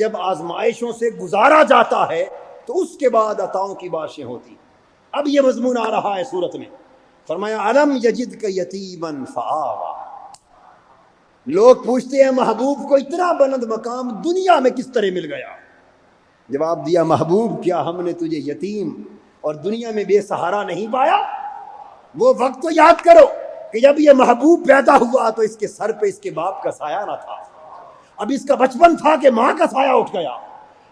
جب آزمائشوں سے گزارا جاتا ہے تو اس کے بعد عطاؤں کی بارشیں ہوتی اب یہ مضمون آ رہا ہے صورت میں۔ فرمایا، علم یجد کا یتیمن فآوا۔ لوگ پوچھتے ہیں، محبوب کو اتنا بلند مقام دنیا میں کس طرح مل گیا؟ جواب دیا، محبوب، کیا ہم نے تجھے یتیم اور دنیا میں بے سہارا نہیں پایا؟ وہ وقت تو یاد کرو کہ جب یہ محبوب پیدا ہوا تو اس کے سر پہ اس کے باپ کا سایہ نہ تھا۔ اب اس کا بچپن تھا کہ ماں کا سایہ اٹھ گیا،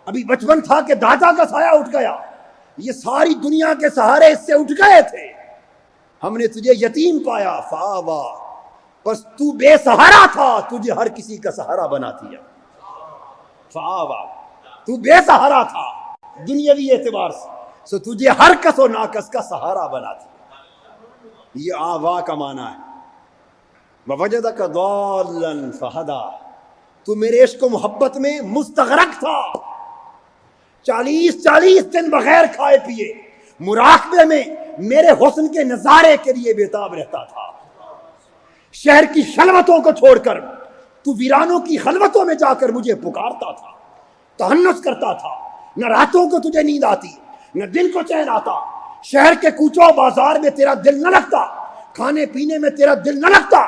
ابھی بچپن تھا کہ دادا کا سایہ اٹھ گیا۔ یہ ساری دنیا کے سہارے اس سے اٹھ گئے تھے۔ ہم نے تجھے یتیم پایا، فاوا۔ بس تو بے سہارا تھا، تجھے ہر کسی کا سہارا بنا دیا۔ فاوا۔ تو بے سہارا تھا، دنیاوی اعتبار سے۔ سو تجھے ہر کس و ناکس کا سہارا بنا دیا۔ یہ آوا کا معنی ہے۔ وجد کا دولن فہدا تو میرے عشق و محبت میں مستغرق تھا۔ چالیس چالیس دن بغیر کھائے پیے۔ مراقبے میں میرے حسن کے نظارے کے لیے بےتاب رہتا تھا۔ شہر کی خلوتوں کو چھوڑ کر تو ویرانوں کی خلوتوں میں جا کر مجھے پکارتا تھا۔ تہنس کرتا تھا۔ نہ راتوں کو تجھے نیند آتی، نہ دن کو چین آتا۔ شہر کے کوچو بازار میں تیرا دل نہ لگتا، کھانے پینے میں تیرا دل نہ لگتا۔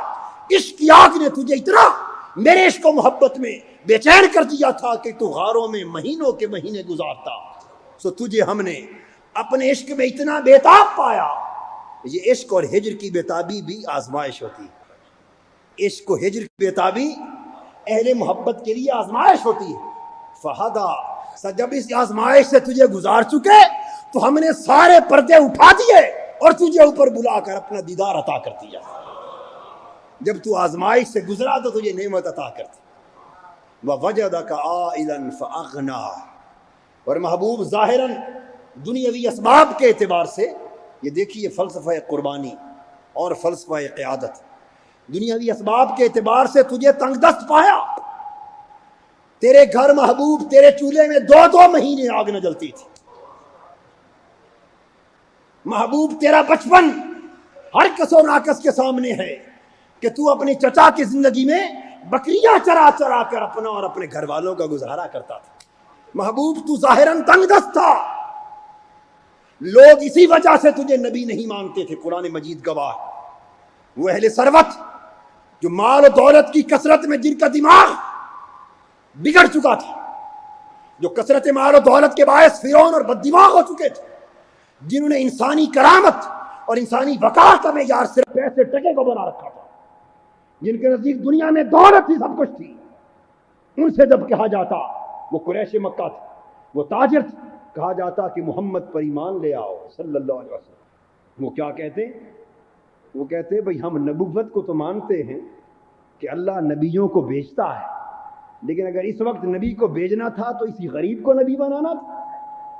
عشق کی آگ نے تجھے اتنا میرے عشق و محبت میں بے چین کر دیا تھا کہ تو غاروں میں مہینوں کے مہینے گزارتا۔ سو تجھے ہم نے اپنے عشق میں اتنا بیتاب پایا۔ یہ عشق اور ہجر کی بیتابی بھی آزمائش ہوتی۔ ہے عشق و ہجر کی بیتابی اہل محبت کے لیے آزمائش ہوتی۔ ہے فہدا جب اس آزمائش سے تجھے گزار چکے، تو ہم نے سارے پردے اٹھا دیے اور تجھے اوپر بلا کر اپنا دیدار عطا کر دیا۔ جب تو آزمائش سے گزرا تو تجھے نعمت عطا کرتی۔ وَوَجَدَكَ عَائِلًا فَأَغْنَا اور محبوب ظاہراً دنیاوی اسباب کے اعتبار سے یہ دیکھیے فلسفہ قربانی اور فلسفہ قیادت۔ دنیاوی اسباب کے اعتبار سے تجھے تنگ دست پایا۔ تیرے گھر محبوب تیرے چولہے میں دو دو مہینے آگ نہ جلتی تھی۔ محبوب تیرا بچپن ہر کس و ناکس کے سامنے ہے۔ کہ تو اپنی چچا کی زندگی میں بکریاں چرا چرا کر اپنا اور اپنے گھر والوں کا گزارا کرتا تھا۔ محبوب، تو ظاہراً تنگ دست تھا۔ لوگ اسی وجہ سے تجھے نبی نہیں مانتے تھے، قرآن مجید گواہ وہ اہل سروت جو مال و دولت کی کثرت میں جن کا دماغ بگڑ چکا تھا، جو کثرت مال و دولت کے باعث فرون اور بد دماغ ہو چکے تھے، جنہوں نے انسانی کرامت اور انسانی وقار کا معیار صرف پیسے، ٹکے کو بنا رکھا تھا۔ جن کے نزدیک دنیا میں دولت ہی سب کچھ تھی۔ ان سے جب کہا جاتا، وہ قریش مکہ تھا وہ تاجر تھا کہا جاتا کہ محمد پر ایمان لے آؤ، صلی اللہ علیہ وسلم۔ وہ کیا کہتے؟ وہ کہتے، بھئی ہم نبوت کو تو مانتے ہیں کہ اللہ نبیوں کو بھیجتا ہے، لیکن اگر اس وقت نبی کو بھیجنا تھا تو اسی غریب کو نبی بنانا تھا۔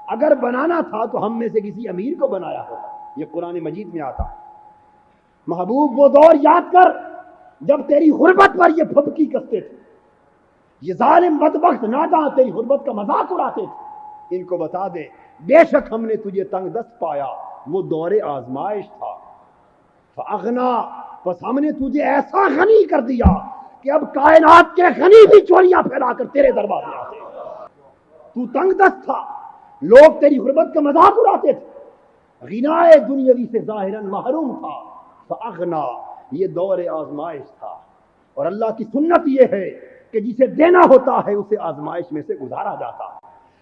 اگر بنانا تھا تو ہم میں سے کسی امیر کو بنایا ہوتا۔ یہ قرآن مجید میں آتا۔ محبوب، وہ دور یاد کر۔ جب تیری غربت پر یہ پھپکی کستے تھے، یہ ظالم بدبخت ناداں تیری غربت کا مذاق اڑاتے تھے۔ ان کو بتا دے، بے شک ہم نے تجھے تنگ دست پایا، وہ دور آزمائش تھا۔ فاغنا بس ہم نے تجھے ایسا غنی کر دیا کہ اب کائنات کے غنی بھی چوریاں پھیلا کر تیرے دربار میں آتے تو تنگ دست تھا۔ لوگ تیری غربت کا مذاق اڑاتے تھے۔ غنا دنیاوی سے ظاہراً محروم تھا۔ فاغنا یہ دور آزمائش تھا۔ اور اللہ کی سنت یہ ہے کہ جسے دینا ہوتا ہے اسے آزمائش میں سے گزارا جاتا ہے۔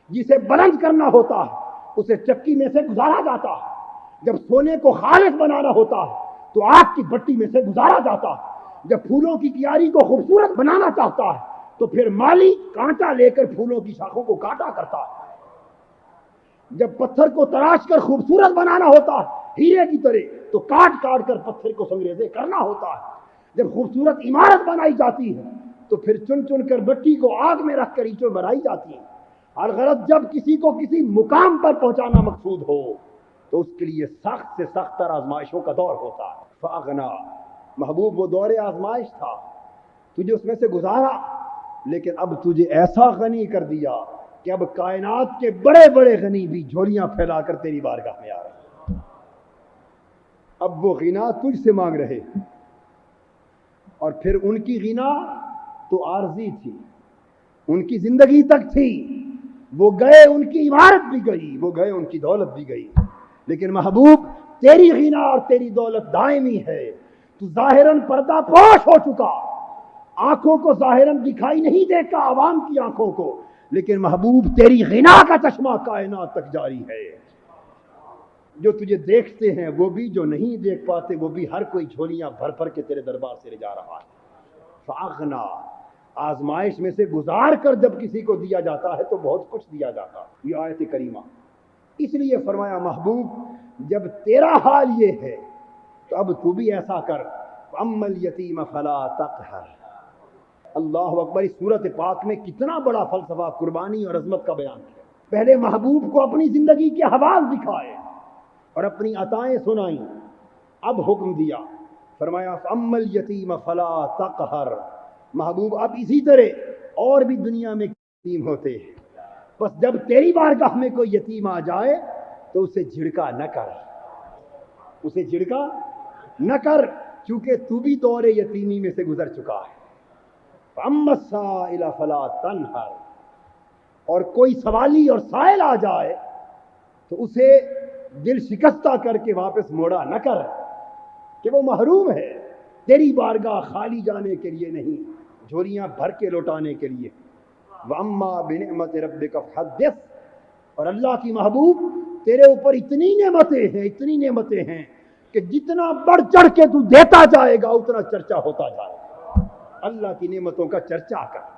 جسے بلند کرنا ہوتا ہے اسے چکی میں سے گزارا جاتا ہے۔ جب سونے کو خالص بنانا ہوتا ہے تو آگ کی بٹی میں سے گزارا جاتا ہے۔ جب پھولوں کی کیاری کو خوبصورت بنانا چاہتا ہے تو پھر مالی کانٹا لے کر پھولوں کی شاخوں کو کاٹا کرتا ہے۔ جب پتھر کو تراش کر خوبصورت بنانا ہوتا ہے، ہیرے کی طرح، تو کاٹ کاٹ کر پتھر کو سنگریزے کرنا ہوتا ہے۔ جب خوبصورت عمارت بنائی جاتی ہے، تو پھر چن چن کر بٹی کو آگ میں رکھ کر اینٹوں بنائی جاتی ہے۔ ہر غرض جب کسی کو کسی مقام پر پہنچانا مقصود ہو، تو اس کے لیے سخت سے سخت تر آزمائشوں کا دور ہوتا ہے۔ فاغنا، محبوب وہ دور آزمائش تھا، تجھے اس میں سے گزارا، لیکن اب تجھے ایسا غنی کر دیا۔ کہ اب کائنات کے بڑے بڑے غنی بھی جھولیاں پھیلا کر تیری بارگاہ میں آ رہے اب وہ غنا تجھ سے مانگ رہے اور پھر ان کی غنا تو عارضی تھی، ان کی زندگی تک تھی۔ وہ گئے، ان کی عمارت بھی گئی، وہ گئے، ان کی دولت بھی گئی۔ لیکن محبوب، تیری غنا اور تیری دولت دائمی ہے۔ تو ظاہراً پردہ پوش ہو چکا۔ آنکھوں کو ظاہراً دکھائی نہیں دیتا، عوام کی آنکھوں کو۔ لیکن محبوب تیری غنا کا چشمہ کائنات تک جاری ہے۔ جو تجھے دیکھتے ہیں وہ بھی، جو نہیں دیکھ پاتے وہ بھی۔ ہر کوئی جھولیاں بھر بھر کے تیرے دربار سے لے جا رہا ہے۔ فاغنا، آزمائش میں سے گزار کر جب کسی کو دیا جاتا ہے تو بہت کچھ دیا جاتا ہے۔ یہ آیت کریمہ۔ اس لیے فرمایا محبوب، جب تیرا حال یہ ہے تو اب تو بھی ایسا کر۔ امل یتیم فلا تقہر اللہ اکبر، اس صورت پاک میں کتنا بڑا فلسفہ، قربانی اور عظمت کا بیان کیا۔ پہلے محبوب کو اپنی زندگی کے حوال دکھائے اور اپنی عطائیں سنائیں۔ اب حکم دیا۔ فرمایا امل یتیم فلا تقہر محبوب، اب اسی طرح اور بھی دنیا میں یتیم ہوتے ہیں۔ بس جب تیری بارگاہ میں کوئی یتیم آ جائے تو اسے جھڑکا نہ کر۔ اسے جھڑکا نہ کر، چونکہ تو بھی دور یتیمی میں سے گزر چکا ہے۔ فلا تنہر اور کوئی سوالی اور سائل آ جائے تو اسے دل شکستہ کر کے واپس موڑا نہ کر کہ وہ محروم ہے۔ تیری بارگاہ خالی جانے کے لیے نہیں، جھولیاں بھر کے لوٹانے کے لیے۔ وَأَمَّا بِنِعْمَةِ رَبِّكَ فَحَدِّثْ۔ اور اللہ کی محبوب تیرے اوپر اتنی نعمتیں ہیں، اتنی نعمتیں ہیں کہ جتنا بڑھ چڑھ کے تو دیتا جائے گا، اتنا چرچا ہوتا جائے گا۔ اللہ کی نعمتوں کا چرچا کر۔